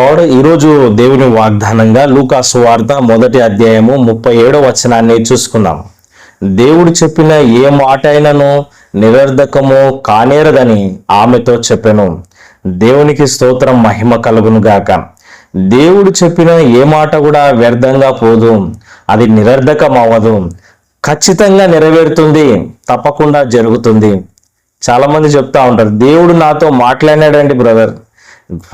God ఈరోజు దేవుని వాగ్దానంగా లూకాసు వార్త మొదటి అధ్యాయము ముప్పై ఏడో వచనాన్ని చూసుకుందాం. దేవుడు చెప్పిన ఏ మాట అయినను నిరర్ధకము కానేరదని ఆమెతో చెప్పాను. దేవునికి స్తోత్రం మహిమ కలుగును గాక. దేవుడు చెప్పిన ఏ మాట కూడా వ్యర్థంగా పోదు. అది నిరర్ధకం అవ్వదు ఖచ్చితంగా నెరవేరుతుంది. తప్పకుండా జరుగుతుంది. చాలామంది చెప్తా ఉంటారు దేవుడు నాతో మాట్లాడినాడండి బ్రదర్.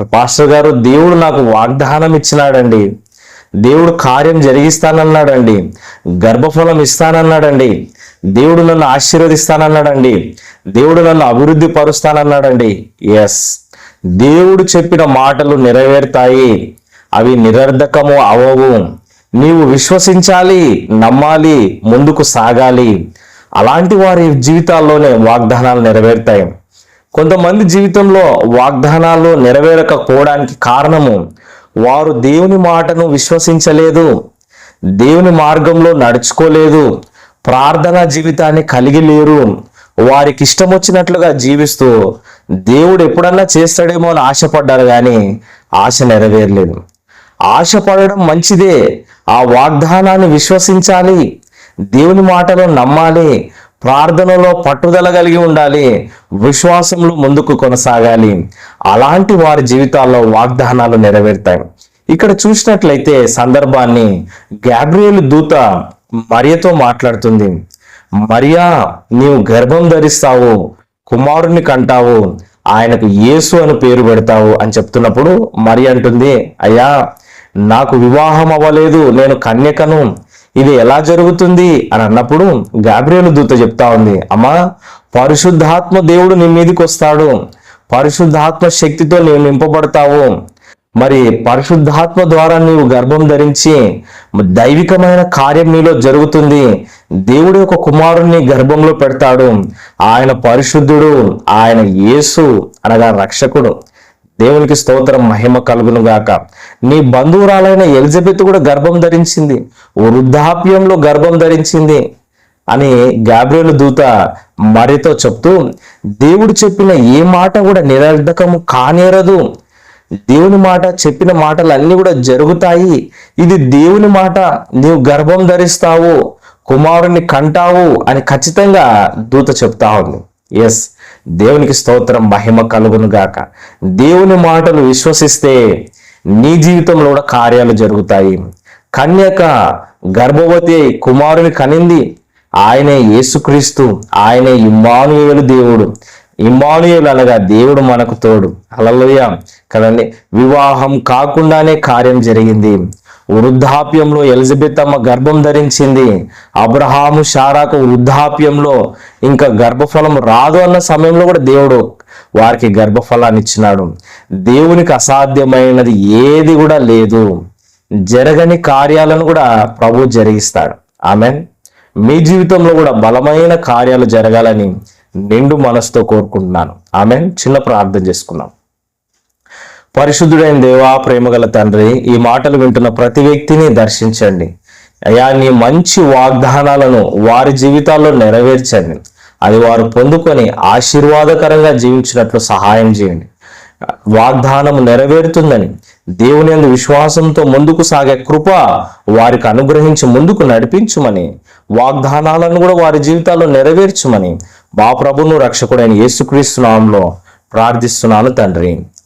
పాస్టర్ గారు దేవుడు నాకు వాగ్దానం ఇచ్చినాడండి. దేవుడు కార్యం జరిగిస్తానన్నాడండి. గర్భఫలం ఇస్తానన్నాడండి. దేవుడు నన్ను ఆశీర్వదిస్తానన్నాడండి. దేవుడు నన్ను అభివృద్ధి పరుస్తానన్నాడండి. ఎస్ దేవుడు చెప్పిన మాటలు నెరవేరుతాయి. అవి నిరర్ధకము అవవు. నీవు విశ్వసించాలి నమ్మాలి ముందుకు సాగాలి. అలాంటి వారి జీవితాల్లోనే వాగ్దానాలు నెరవేరుతాయి. కొంతమంది జీవితంలో వాగ్దానాలు నెరవేరకపోవడానికి కారణము వారు దేవుని మాటను విశ్వసించలేదు దేవుని మార్గంలో నడుచుకోలేదు ప్రార్థనా జీవితాన్ని కలిగి లేరు వారికి ఇష్టం వచ్చినట్లుగా జీవిస్తూ దేవుడు ఎప్పుడన్నా చేస్తాడేమో అని ఆశపడ్డారు కానీ ఆశ నెరవేరలేదు. ఆశపడడం మంచిదే ఆ వాగ్దానాన్ని విశ్వసించాలి దేవుని మాటలో నమ్మాలి ప్రార్థనలో పట్టుదల కలిగి ఉండాలి. విశ్వాసంలో ముందుకు కొనసాగాలి. అలాంటి వారి జీవితాల్లో వాగ్దానాలు నెరవేరుతాయి. ఇక్కడ చూసినట్లయితే సందర్భాన్ని గ్యాబ్రియల్ దూత మరియతో మాట్లాడుతుంది. మరియా నీవు గర్భం ధరిస్తావు కుమారుని కంటావు ఆయనకు యేసు అని పేరు పెడతావు అని చెప్తున్నప్పుడు మరి అంటుంది అయ్యా నాకు వివాహం అవ్వలేదు నేను కన్యకను ఇది ఎలా జరుగుతుంది అని అన్నప్పుడు గాబ్రియలు దూత చెప్తా ఉంది అమ్మా పరిశుద్ధాత్మ దేవుడు నీ మీదకి వస్తాడు. పరిశుద్ధాత్మ శక్తితో నీవు నింపబడతావు. మరి పరిశుద్ధాత్మ ద్వారా నీవు గర్భం ధరించి దైవికమైన కార్యం నీలో జరుగుతుంది. దేవుడు ఒక కుమారుణ్ణి గర్భంలో పెడతాడు. ఆయన పరిశుద్ధుడు ఆయన యేసు అనగా రక్షకుడు. దేవునికి స్తోత్రం మహిమ కలుగును గాక. నీ బంధువురాలైన ఎలిజబెత్ కూడా గర్భం ధరించింది. వృద్ధాప్యంలో గర్భం ధరించింది. అని గాబ్రియలు దూత మరితో చెప్తూ దేవుడు చెప్పిన ఏ మాట కూడా నిరర్ధకము కానేరదు. దేవుని మాట చెప్పిన మాటలు అన్నీ కూడా జరుగుతాయి. ఇది దేవుని మాట నీవు గర్భం ధరిస్తావు కుమారుని కంటావు అని ఖచ్చితంగా దూత చెప్తా ఉంది. ఎస్ దేవునికి స్తోత్రం మహిమ కలుగును గాక. దేవుని మాటలు విశ్వసిస్తే నీ జీవితంలో కూడా కార్యాలు జరుగుతాయి. కన్యక గర్భవతి కుమారుని కనింది. ఆయనే యేసుక్రీస్తు ఆయనే ఇమ్మానుయేలు దేవుడు. ఇమ్మానుయేలు అనగా దేవుడు మనకు తోడు. అలలోయ కదండి? వివాహం కాకుండానే కార్యం జరిగింది. వృద్ధాప్యంలో ఎలిజబెత్ అమ్మ గర్భం ధరించింది. అబ్రహాము షారాకు వృద్ధాప్యంలో ఇంకా గర్భఫలం రాదు అన్న సమయంలో కూడా దేవుడు వారికి గర్భఫలాన్ని ఇచ్చినాడు. దేవునికి అసాధ్యమైనది ఏది కూడా లేదు. జరగని కార్యాలను కూడా ప్రభు జరిగిస్తాడు. ఆమె మీ జీవితంలో కూడా బలమైన కార్యాలు జరగాలని నిండు మనసుతో కోరుకుంటున్నాను. ఆమె చిన్న ప్రార్థన చేసుకున్నాం పరిశుద్ధుడైన దేవా ప్రేమగల తండ్రి ఈ మాటలు వింటున్న ప్రతి వ్యక్తిని దర్శించండి. అయా నీ మంచి వాగ్దానాలను వారి జీవితాల్లో నెరవేర్చండి. అది వారు పొందుకొని ఆశీర్వాదకరంగా జీవించినట్లు సహాయం చేయండి. వాగ్దానం నెరవేరుతుందని దేవుని అందు విశ్వాసంతో ముందుకు సాగే కృప వారికి అనుగ్రహించి ముందుకు నడిపించుమని వాగ్దానాలను కూడా వారి జీవితాల్లో నెరవేర్చుమని మా ప్రభును రక్షకుడైన యేసుక్రీస్తు నామంలో ప్రార్థిస్తున్నాను తండ్రి.